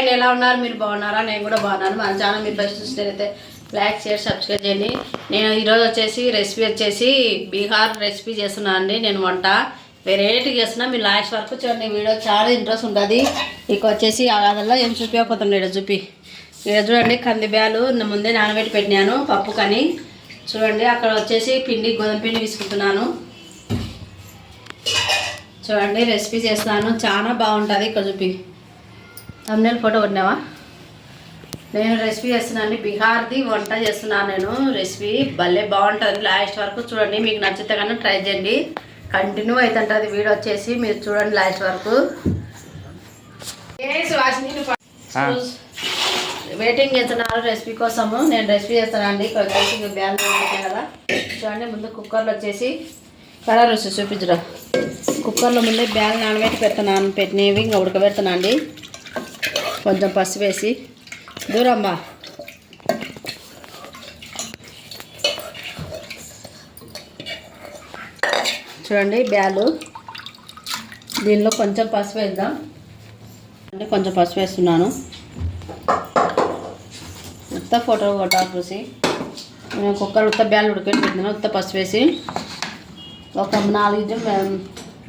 And ఎలా ఉన్నారు? మీరు బాగున్నారా? నేను కూడా బాగున్నాను. మన ఛానల్ మీరు ఫస్ట్ చూసినట్లయితే లైక్ షేర్ సబ్స్క్రైబ్ చేయండి. నేను ఈరోజు వచ్చేసి రెసిపీ వచ్చేసి బీహార్ రెసిపీ చేస్తున్నాను అండి. నేను వంట వెరైటీ చేస్తున్నా. మీరు లాస్ట్ వరకు చూడండి. వీడియో చాలా ఇంట్రెస్ట్ ఉంటుంది. ఇక వచ్చేసి అదల్లో ఏం చూపించకపోతాం ఇక్కడ చూపి. ఇక్కడ చూడండి కందిబ్యాలు ముందే నానబెట్టి పెట్టినాను పప్పు కానీ. చూడండి అక్కడ వచ్చేసి పిండి గోధుమ పిండి తీసుకుంటున్నాను. చూడండి రెసిపీ చేస్తాను చాలా బాగుంటుంది. ఇక్కడ చూపి. తమ్నేల్ ఫోటో కొట్టినావా నేను రెసిపీ చేస్తున్నాను బీహార్ది వంట చేస్తున్నాను నేను. రెసిపీ భలే బాగుంటుంది. లాస్ట్ వరకు చూడండి మీకు నచ్చితే కన్నా ట్రై చేయండి. కంటిన్యూ అవుతుంటుంది వీడియో వచ్చేసి మీరు చూడండి లాస్ట్ వరకు. వెయిటింగ్ చేస్తున్నారు రెసిపీ కోసము. నేను రెసిపీ ఇక్కడ వచ్చేసి బ్యాల్ పెట్టాను కదా. చూడండి ముందు కుక్కర్లో వచ్చేసి కలర్ వచ్చి చూపించరా. కుక్కర్లో ముందే బ్యాల్ నానబెట్టి పెడుతున్నాను. పెట్టినవి ఇంకా ఉడకబెడుతున్నా అండి. కొంచెం పసుపు వేసి. దూరమ్మా. చూడండి బ్యాలు. దీనిలో కొంచెం పసుపు వేద్దాం. అంటే కొంచెం పసుపు వేస్తున్నాను. ఉత్త ఫోటో కొట్టాలి చూసి. నేను కుక్కర్ ఉత్త బ్యాలు ఉడకబెట్టి పెట్టినాను ఉత్త పసుపు వేసి. ఒక నాలుగు ఇడ్లు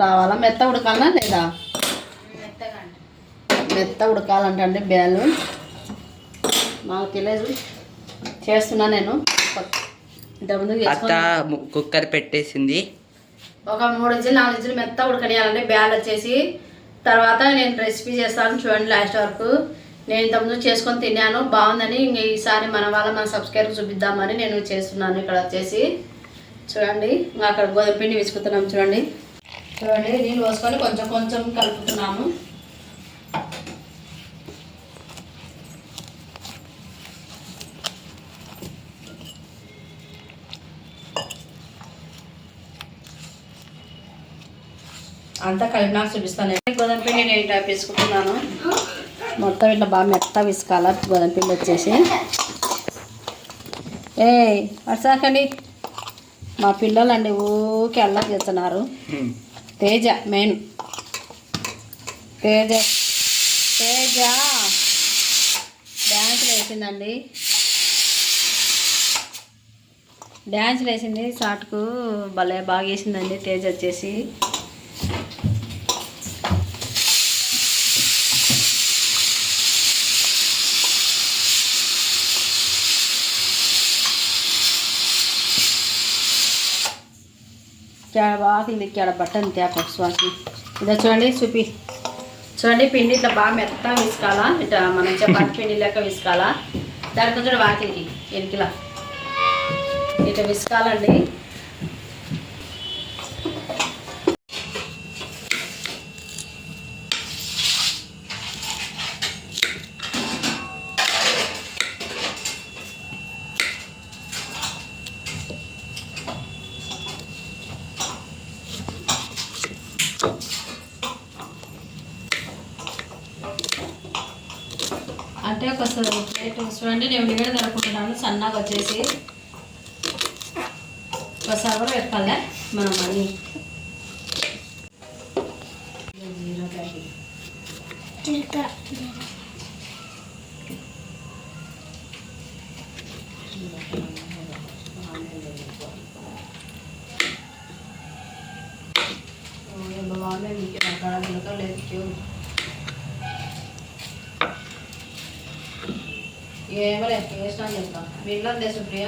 రావాలా? మెత్త ఉడకాలనా లేదా? మెత్త ఉడకాలంటే అండి బ్యాలు నాకు తెలియదు. చేస్తున్నా నేను. అత్త కుక్కర్ పెట్టేసింది. ఒక మూడు ఇంచులు నాలుగు ఇంచులు మెత్త ఉడకనియాలండి. బ్యాల్ వచ్చేసి. తర్వాత నేను రెసిపీ చేస్తాను చూడండి లాస్ట్ వరకు. నేను ఇంతకుముందు చేసుకొని తిన్నాను. బాగుందని ఇంక ఈసారి మన వాళ్ళ మన సబ్స్క్రైబర్ చూపిద్దామని నేను చేస్తున్నాను ఇక్కడ వచ్చేసి. చూడండి ఇంకా అక్కడ గోధుమ పిండి విసుకుతున్నాం చూడండి. చూడండి నీళ్ళు పోసుకొని కొంచెం కొంచెం కలుపుతున్నాము. అంతా కలిపినాక చూపిస్తాను గోధుమ పిండి నేను ఇట్లా పిసుకుంటున్నాను. మొత్తం ఇట్లా బాగా మెత్త విసుకాల గోధుమ పిండి వచ్చేసి. ఏ వర్షాకండి. మా పిల్లలు అండి ఊకే అల్లా చేస్తున్నారు. తేజ మెయిన్. తేజ తేజ డ్యాన్స్ వేసిందండి డ్యాన్స్ వేసింది షార్ట్కు భలే బాగా వేసిందండి తేజ వచ్చేసి. ఇక్కడ బాగా ఇది ఇక్కడ బట్టన్ తేప శ్వాసని ఇదో చూడండి చూపి. చూడండి పిండి ఇట్లా బాగా మెత్తగా విసుకాలా? ఇట్లా మనం చపాతి పిండి లెక్క విసుకాలా? దాని కొంచెం వాకిలికి ఎనికిలా ఇట్లా విసుకాలండి. అంటే ఒక ప్లేట్ చూడండి నేను ఉల్లిగడ్డ తరుపుకుంటున్నాను సన్నగా వచ్చేసి. ఒక సర్వర్ పెట్టాలే మనం అన్ని. ఏమలే వేసినా చెప్తాం. వీళ్ళు తెచ్చు ప్రియ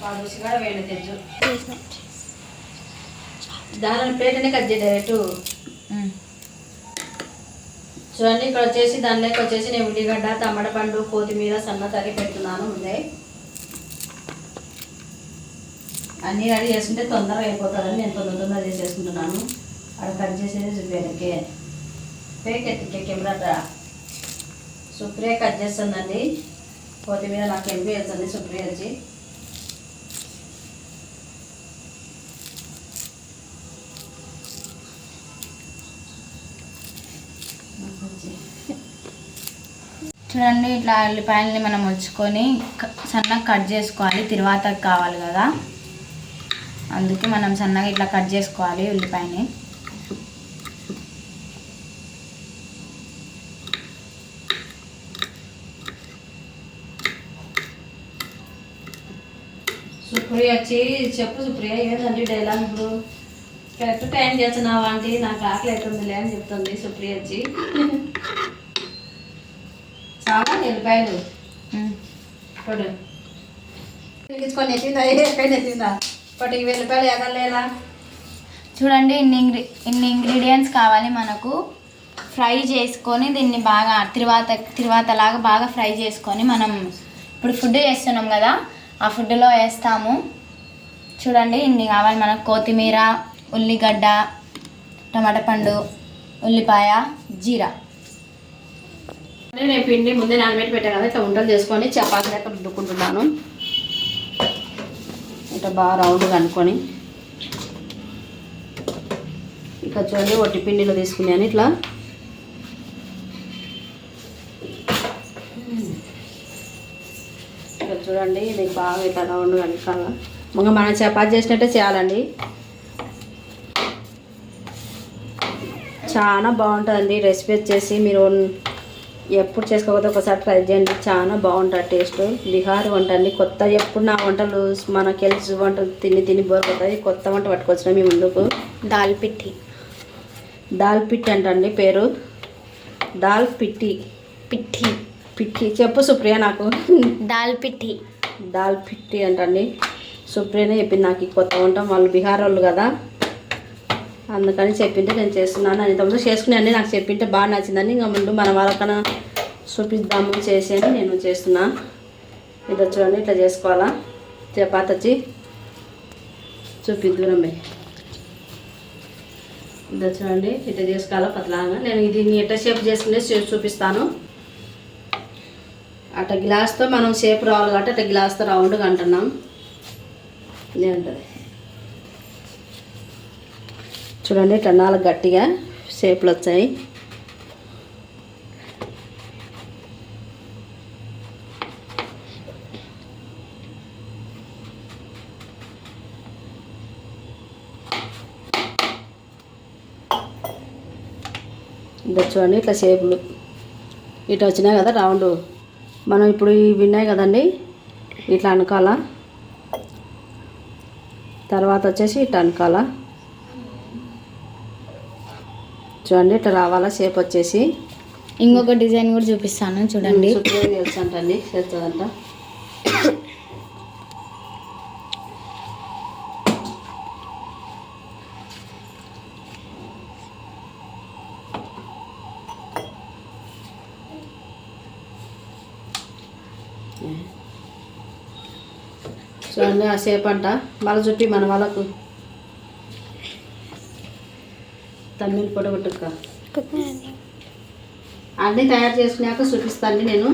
వాడు రుచి కూడా వేయండి తెచ్చు. దాని ప్లేట్ని కట్ చేయ డైరెక్ట్ చూడండి ఇక్కడ వచ్చేసి దానిలోకి వచ్చేసి నేను ఉల్లిగడ్డ టమాటా పండు కొత్తిమీర సన్న తరి పెడుతున్నాను ముందే. అన్నీ రెడీ చేసుకుంటే తొందరగా అయిపోతుందని నేను తొందర తొందర చేసేసుకుంటున్నాను. అక్కడ కట్ చేసేది చూపేనకే ఫేక్ ఎత్తికే కెమెరా సుప్రియ కట్ చేస్తుందండి. కొత్తిమీర నాకు ఎంపీ వేస్తుంది సుప్రియ వచ్చి చూడండి ఇట్లా ఉల్లిపాయలని మనం వచ్చుకొని సన్నగా కట్ చేసుకోవాలి. తిరువాత కావాలి కదా. అందుకే మనం సన్నగా ఇట్లా కట్ చేసుకోవాలి ఉల్లిపాయని. సుప్రియ వచ్చి చెప్పు సుప్రియ ఏంటంటే డైలాగ్ ఇప్పుడు? కరెక్ట్ టైం చేస్తున్నావా ఆంటీ? నాకు ఆకలి అవుతుందిలే అని చెప్తుంది సుప్రియ వచ్చి. చాలా వెళ్ళిపోయాడు పడు తీసుకొని ఎత్తిందా? ఎక్కడ ఎత్తిందా? పట్టుకి వెళ్ళిపోయాడు ఎగలేలా చూడండి ఇన్ని ఇంగ్రీ ఇన్ని ఇంగ్రీడియంట్స్ కావాలి మనకు. ఫ్రై చేసుకొని దీన్ని బాగా తిరువాత తిరువాత లాగా బాగా ఫ్రై చేసుకొని మనం ఇప్పుడు ఫుడ్ చేస్తున్నాం కదా ఆ ఫుడ్లో వేస్తాము. చూడండి ఇన్ని కావాలి మనకు. కొత్తిమీర ఉల్లిగడ్డ టమాటా పండు ఉల్లిపాయ జీరా. నేను పిండి ముందే నానబెట్టి పెట్టాను కదా ఇట్లా వంటలు చేసుకొని చపాతీ లెక్క రుద్దుకుంటున్నాను. ఇట్లా బాగా రౌండ్గా అనుకొని. ఇక చూడండి ఒట్టి పిండిలో తీసుకున్నాను ఇట్లా. చూడండి ఇది బాగా ఇట్లా రౌండ్గా అనుకోవాలా ఇంకా మనం చపాతీ చేసినట్టే చేయాలండి. చాలా బాగుంటుంది రెసిపీ వచ్చేసి. మీరు ఎప్పుడు చేసుకోకపోతే ఒకసారి ట్రై చేయండి. చాలా బాగుంటుంది టేస్ట్ బీహార్ వంట అండి. కొత్త ఎప్పుడు నా వంటలు మనకి తెలిసి వంటలు తిని తిని బోర్ కొత్తది కొత్త వంట పట్టుకొచ్చిన మీ ముందుకు. దాల్ పిట్టి. దాల్ పిట్టి అంటండి పేరు. దాల్ పిట్టి. పిట్టి. పిట్టి. చెప్పు సుప్రియ నాకు. దాల్ పిట్టి. దాల్ పిట్టి అంటండి. సుప్రియనే చెప్పింది నాకు ఈ కొత్త వంట. వాళ్ళు బీహార్ వాళ్ళు కదా. అందుకని చెప్పింటే నేను చేస్తున్నాను. అని తమ్ముడు చేసుకునే నాకు చెప్పింటే బాగా నచ్చిందని ఇంకా ముందు మన వాళ్ళకన్నా చూపిద్దాము చేసి అని నేను చేస్తున్నా. ఇది చూడండి ఇట్లా చేసుకోవాలా? చపాతి వచ్చి చూపిద్దురం ఇది చూడండి ఇట్లా చేసుకోవాలా? పతలాగా. నేను ఇది ఎట్లా షేప్ చేసుకునే చూపిస్తాను. అట్ట గ్లాస్తో మనం షేప్ రావాలి కాబట్టి అట్ట గ్లాస్తో రౌండ్గా అంటున్నాం. ఇదే ఉంటుంది చూడండి ఇట్లా నాలుగు గట్టిగా షేప్లు వచ్చాయి. ఇది చూడండి ఇట్లా షేపులు. ఇట్లా వచ్చినాయి కదా రౌండ్. మనం ఇప్పుడు ఇవి ఉన్నాయి కదండి? ఇట్లా అనుకోవాలా తర్వాత వచ్చేసి ఇట్లా అనుకోవాలా చూడండి ఇట్లా రావాలా? షేప్ వచ్చేసి. ఇంకొక డిజైన్ కూడా చూపిస్తాను చూడండి. తెలుసు అంటండి చేస్తుందంట. చూడండి ఆ షేప్ అంట. మళ్ళీ చుట్టి మన వాళ్ళకు. తమిళ పొడగొట్టుక అన్నీ తయారు చేసుకున్నాక చూపిస్తాను నేను.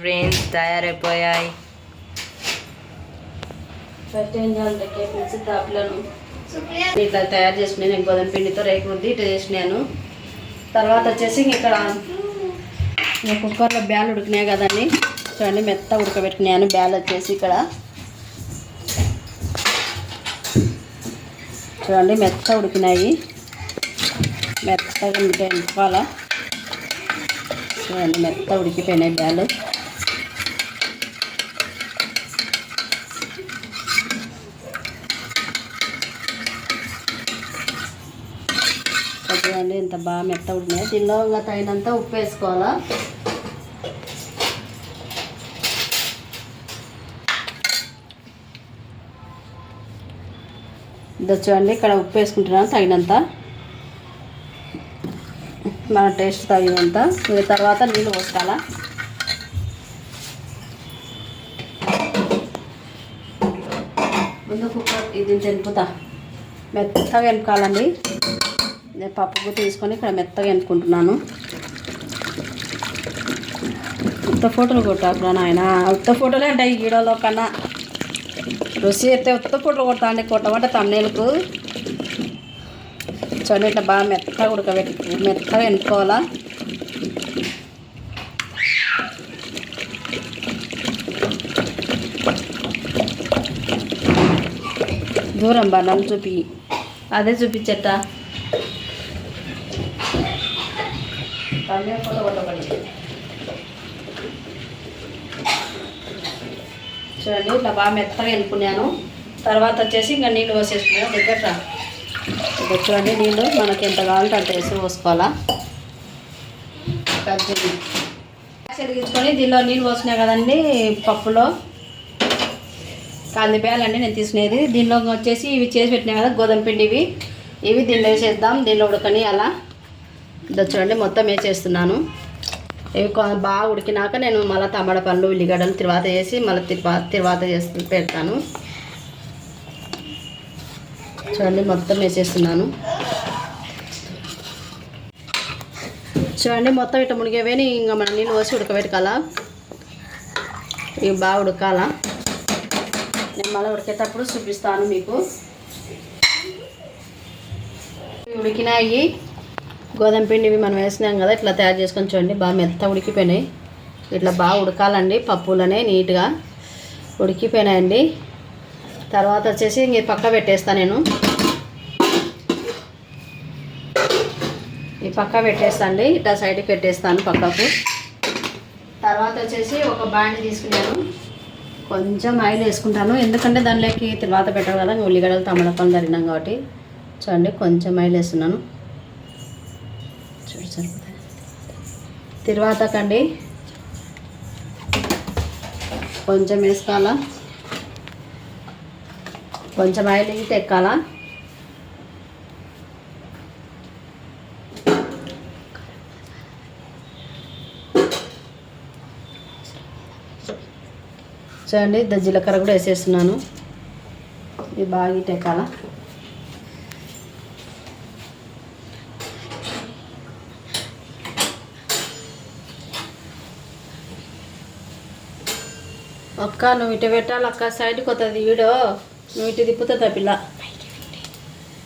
ఫ్రెండ్స్ తయారైపోయాయి. ఏం చేయాలంటే కేక్ మిక్సీ దాపులను ఇట్లా తయారు చేసుకున్నాను నేను గోధుమ పిండితో రేకు రుద్ది ఇట్లా చేసినాను. తర్వాత వచ్చేసి ఇక్కడ కుక్కర్లో బ్యాలు ఉడికినాయి కదండి చూడండి మెత్త ఉడకబెట్టినాను బ్యాల్ వచ్చేసి ఇక్కడ. చూడండి మెత్త ఉడికినాయి. మెత్తగా ఎంపుకోవాలా చూడండి మెత్త ఉడికిపోయినాయి బ్యాలు. చూడండి ఇంత బాగా మెత్త ఉడికినాయి దీనిలో ఇంకా తగినంత ఉప్పు వేసుకోవాలా. ఇది చూడండి ఇక్కడ ఉప్పు వేసుకుంటున్నాను తగినంత. మన టేస్ట్ తగినంత. తర్వాత నీళ్ళు పోసుకోవాలా. ముందు కుక్కర్ ఇది తెంపుతా. మెత్తగా వెనుకాలండి పప్పు తీసుకొని ఇక్కడ మెత్తగా ఎనుకుంటున్నాను ఉత్త ఫోటోలు కొట్టాకురా నాయన. ఉత్త ఫోటోలే అంటే ఈ కన్నా రుచి అయితే ఉత్త ఫోటోలు కొడతా అండి కొట్టమంటే తమ్నేలకు చూడండి ఇట్లా బాగా మెత్తగా ఉడకబెట్టి మెత్తగా ఎనుకోవాలా దూరం బా నన్ను చూపి. అదే చూపించట తమ్మే ఫోటో కొట్టబడి చూడండి ఇట్లా బాగా మెత్తగా ఎనుకున్నాను తర్వాత వచ్చేసి ఇంకా నీళ్ళు పోసేసుకున్నాను దగ్గర ఇక్కడ చూడండి నీళ్ళు మనకి ఎంత కావాలంటే అంత వేసి పోసుకోవాలా. కజ్జిని వెలిగించుకొని దీనిలో నీళ్ళు పోసినాయి కదండి పప్పులో. కందిపేయాలండి నేను తీసుకునేది. దీనిలో వచ్చేసి ఇవి చేసి పెట్టినాయి కదా గోధుమ పిండి ఇవి ఇవి దీనిలో వేసేద్దాం దీనిలో ఉడకని అలా ఇది చూడండి మొత్తం వేసేస్తున్నాను ఇవి బాగా ఉడికినాక నేను మళ్ళీ టమాటా పళ్ళు ఉల్లిగడ్డలు తర్వాత వేసి మళ్ళీ తిరువా తిరువాత చేసి పెడతాను. చూడండి మొత్తం వేసేస్తున్నాను చూడండి మొత్తం ఇట్లా మునిగేవేని ఇంకా మనం నీళ్ళు పోసి ఉడకబెట్టుకోవాలా. ఇవి బాగా ఉడకాలా. నేను మళ్ళీ ఉడికేటప్పుడు చూపిస్తాను మీకు. ఇవి ఉడికినాయి. గోధుమ పిండివి మనం వేసినాం కదా ఇట్లా తయారు చేసుకొని చూడండి. బాగా మెత్త ఉడికిపోయినాయి. ఇట్లా బాగా ఉడకాలండి. పప్పులనే నీట్గా ఉడికిపోయినాయండి. తర్వాత వచ్చేసి ఇంక పక్క పెట్టేస్తాను నేను. ఈ పక్క పెట్టేస్తాండి ఇట్లా సైడ్కి పెట్టేస్తాను పక్కకు. తర్వాత వచ్చేసి ఒక బాండి తీసుకున్నాను. కొంచెం ఆయిల్ వేసుకుంటాను. ఎందుకంటే దానిలోకి తర్వాత పెట్టాలి కదా ఉల్లిగడ్డలు తమలపాలు తరిగినాం కాబట్టి. చూడండి కొంచెం ఆయిల్ వేస్తున్నాను. చూడు సరిపోతుంది తర్వాత కండి. కొంచెం వేసుకోవాలా? కొంచెం ఆయిల్ ఇంత ఎక్కాలా? చూడండి ద జీలకర్ర కూడా వేసేస్తున్నాను. ఇది బాగా ఇటు అక్క నువ్వు ఇటు పెట్టాలి అక్క. సైడ్కి వస్తుంది వీడో నువ్వు ఇటు తిప్పుతుంది పిల్ల.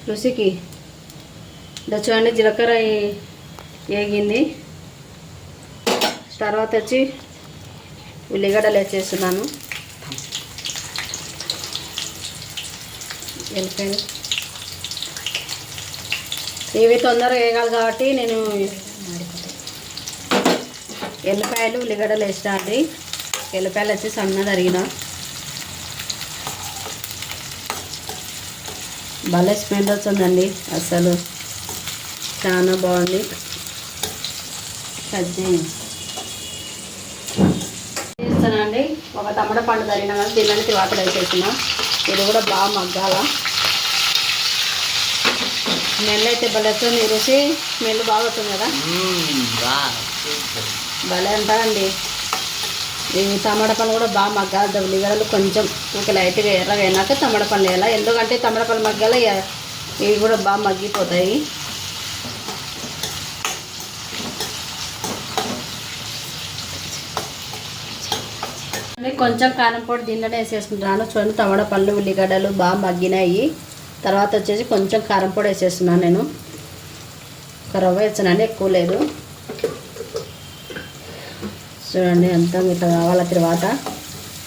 రుచికి. ఇదో చూడండి జీలకర్ర వేగింది తర్వాత వచ్చి ఉల్లిగడ్డలు వేసేస్తున్నాను వెళ్ళిపోయింది ఇవి తొందరగా వేయగాలి కాబట్టి నేను ఎల్లిపాయలు ఉల్లిగడ్డలు వేసినా అండి. ఎల్లిపాయలు వచ్చి సన్నగా తరిగిన. భలే స్మెల్ వచ్చిందండి అసలు. చాలా బాగుంది. కజ్జి చేస్తానండి. ఒక టమాటా పండు తరిగిన కానీ దీనిలోని తివాత వేసేసిన ఇది కూడా బాగా మగ్గాల. స్మెల్ అయితే భలే వస్తుంది. రుచి స్మెల్ బాగా వస్తుంది కదా. భలే ఉంటుందండి ఈ తమడ పండు కూడా బాగా మగ్గాలి. ఉల్లిగడ్డలు కొంచెం. ఒక లైట్గా ఎర్రగా అయినాక తమడ పండు వేయాలి. ఎందుకంటే తమడ పళ్ళు మగ్గాల. ఇవి కూడా బాగా మగ్గిపోతాయి. కొంచెం కారం పొడి దీనిలోనే వేసేసుకుంటున్నాను. చూడండి తమడ పళ్ళు ఉల్లిగడ్డలు బాగా మగ్గినాయి. తర్వాత వచ్చేసి కొంచెం కారం పొడి వేసేస్తున్నాను నేను. ఒక రవ్వ వేసానండి ఎక్కువ లేదు. చూడండి అంతా ఇట్లా కావాల తర్వాత.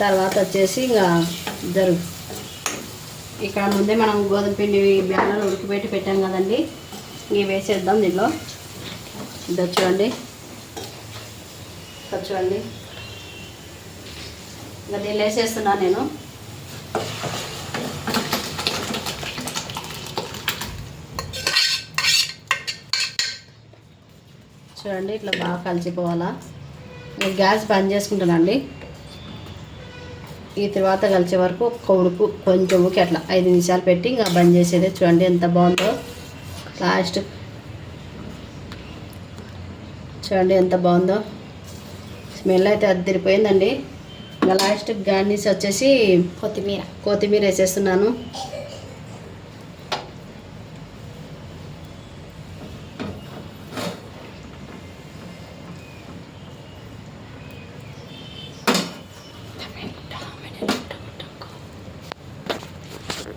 తర్వాత వచ్చేసి ఇంకా జరుగు ఇక్కడ ముందే మనం గోధుమ పిండి బెల్లాలు ఉడికిపెట్టి పెట్టాం కదండి. ఇవి వేసేద్దాం దీనిలో ఇద్దరు చూడండి. చూడండి. ఇంకా దీనిలో వేసేస్తున్నాను నేను. చూడండి ఇట్లా బాగా కలిసిపోవాలా. గ్యాస్ బంద్ చేసుకుంటానండి. ఈ తర్వాత కలిసే వరకు ఒక్క ఉడుకు కొంచెం ఉడికి అట్లా ఐదు నిమిషాలు పెట్టి ఇంకా బంద్ చేసేది చూడండి ఎంత బాగుందో. లాస్ట్ చూడండి ఎంత బాగుందో. స్మెల్ అయితే అద్దరిపోయిందండి. ఇంకా లాస్ట్ గార్నిష్ వచ్చేసి కొత్తిమీర. కొత్తిమీర వేసేస్తున్నాను.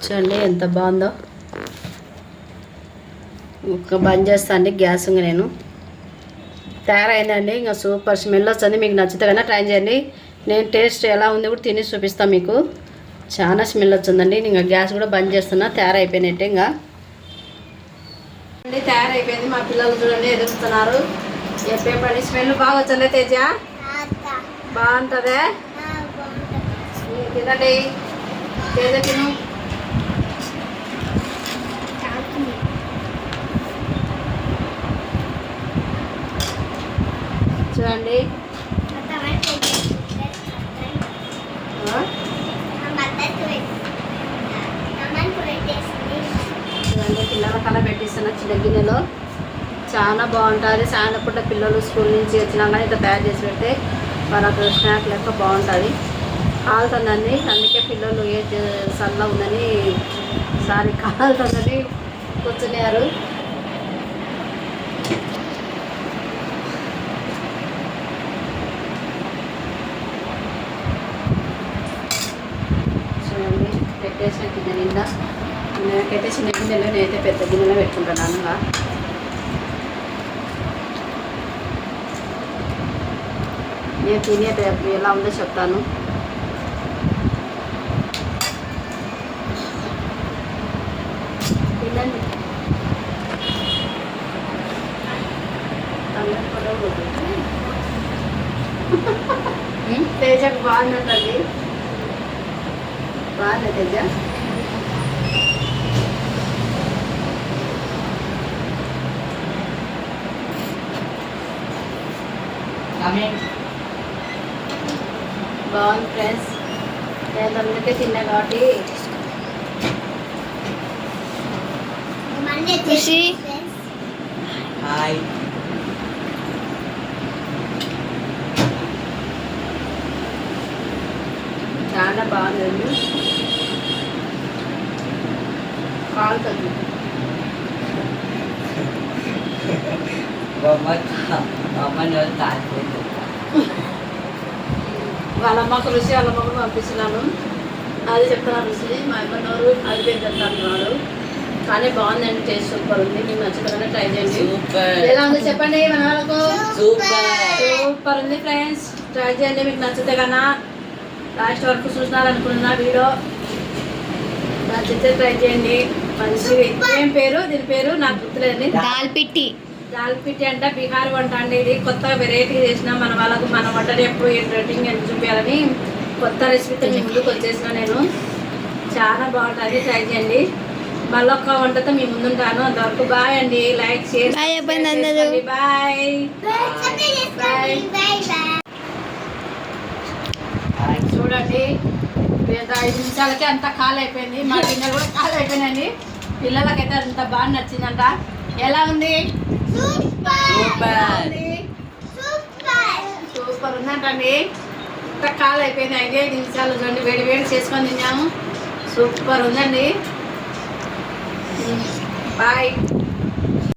చూడండి ఎంత బాగుందో. ఇంకా బంద్ చేస్తా అండి గ్యాస్ ఇంకా నేను. తయారైందండి ఇంకా సూపర్ స్మెల్ వస్తుంది మీకు నచ్చితే కన్నా ట్రై చేయండి. నేను టేస్ట్ ఎలా ఉంది కూడా తిని చూపిస్తాను మీకు. చాలా స్మెల్ వచ్చిందండి ఇంకా గ్యాస్ కూడా బంద్ చేస్తున్నా తయారైపోయినట్టే ఇంకా. అండి తయారైపోయింది మా పిల్లలు చూడండి ఎదుగుతున్నారు. చెప్పేపడి స్మెల్ బాగా వచ్చలే తేజ? బాగుంటుందే? తినండి. తేజ తిను. చూడండి. చూడండి పిల్లల కళ పెట్టిస్తున్న చిన్న గిన్నెలో. చాలా బాగుంటుంది. సాయంత్రం పూట పిల్లలు స్కూల్ నుంచి వచ్చినాక ఇట్లా తయారు చేసి పెడితే వాళ్ళకు స్నాక్ లెక్క బాగుంటుంది. కాలుతుందండి. అందుకే పిల్లలు ఏ సల్లా ఉందని సారీ కాలుతుందని కూర్చున్నారు చూడండి పెట్టేసిన గిన్నె నిండా. నాకైతే చిన్న గిన్నెలో నేనైతే పెద్ద గిన్నెలో పెట్టుకుంటున్నాను ఇంకా నేను తినే ఎలా ఉందో చెప్తాను. తినండి. తేజకు బాగుందండి బాగుంది తేజ బాగుంది ఫ్రెండ్స్. నేను అందుకే తిన్నా కాబట్టి. ఖుషి. హాయ్. చాలా బాగుందండి కాలుతుంది. వాళ్ళ అమ్మకు రుచి వాళ్ళ అమ్మకు పంపిస్తున్నాను అది చెప్తున్నా రుచి. మా అమ్మ నోరు అది పేరు చెప్తాను వాడు. కానీ బాగుందండి టేస్ట్ సూపర్ ఉంది. మీకు నచ్చుతుందని ట్రై చేయండి. ఎలా ఉందో చెప్పండి మన వాళ్ళకు? సూపర్. సూపర్ ఉంది ఫ్రెండ్స్. ట్రై చేయండి మీకు నచ్చితే కన్నా. లాస్ట్ వరకు చూసినారనుకున్నా వీడియో. నచ్చితే ట్రై చేయండి. మంచిది ఏం పేరు? దీని పేరు? నాకు గుర్తులేదండి. దాల్ పిట్టి దాల్పిట్టి అంట బీహార్ వంట అండి ఇది. కొత్తగా వెరైటీ చేసిన మన వాళ్ళకు మన వంటని ఎప్పుడు ఏం రేటింగ్ ఎంత చూపించాలని కొత్త రెసిపీతో మీ ముందుకు వచ్చేసిన నేను. చాలా బాగుంటుంది. ట్రై చేయండి. మళ్ళీ ఒక్క వంటతో మీ ముందుంటాను. అంతవరకు బాయ్ అండి. లైక్ షేర్ చెప్పండి అందరూ. బాయ్ చూడండి. ఒక ఐదు నిమిషాలకి అంత ఖాళీ అయిపోయింది మా గిన్నెలు కూడా ఖాళీ అయిపోయినాయండి పిల్లలకైతే అంత బాగా నచ్చిందంట. ఎలా ఉంది? సూపర్. సూపర్. ఉందంటండి. ఇంత ఖాళీ అయిపోయింది ఐదు ఐదు నిమిషాలు చూడండి వేడి వేడి చేసుకొని తిన్నాము. సూపర్ ఉందండి. బాయ్.